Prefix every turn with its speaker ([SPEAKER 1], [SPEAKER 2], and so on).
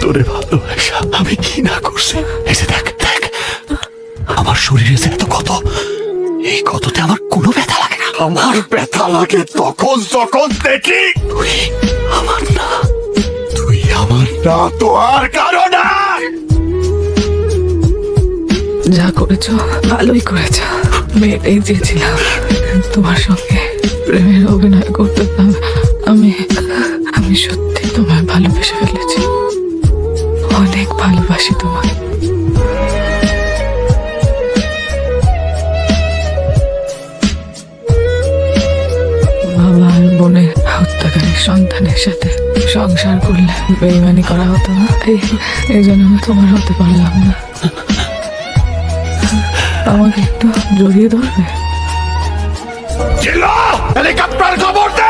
[SPEAKER 1] তোরে ভালোবাসা আমি কি না করছি? এই যে দেখ দেখ। আমার শরীরে যে এত কত এই কততে আমার কোনো ব্যথা লাগে না। আমার ব্যথা লাগে তখন যখন দেখি তুই আমার না তুই আমার না। তো আর কারও না।
[SPEAKER 2] যা করেছ ভালোই করেছ। মেয়েটাই চেয়েছিলাম তোমার সঙ্গে প্রেমের অভিনয় করতে আমি সত্যি তোমায় ভালোবেসে ফেলেছি। অনেক ভালোবাসি তোমায়। বাবা আর বোনের হত্যাকারী সন্তানের সাথে সংসার করলে বেইমানি করা হতো না। এই এই জন্য আমি তোমার হতে পারলাম না। আমাকে একটু জড়িয়ে ধরবে?
[SPEAKER 1] হেলিকপ্টার খবর দে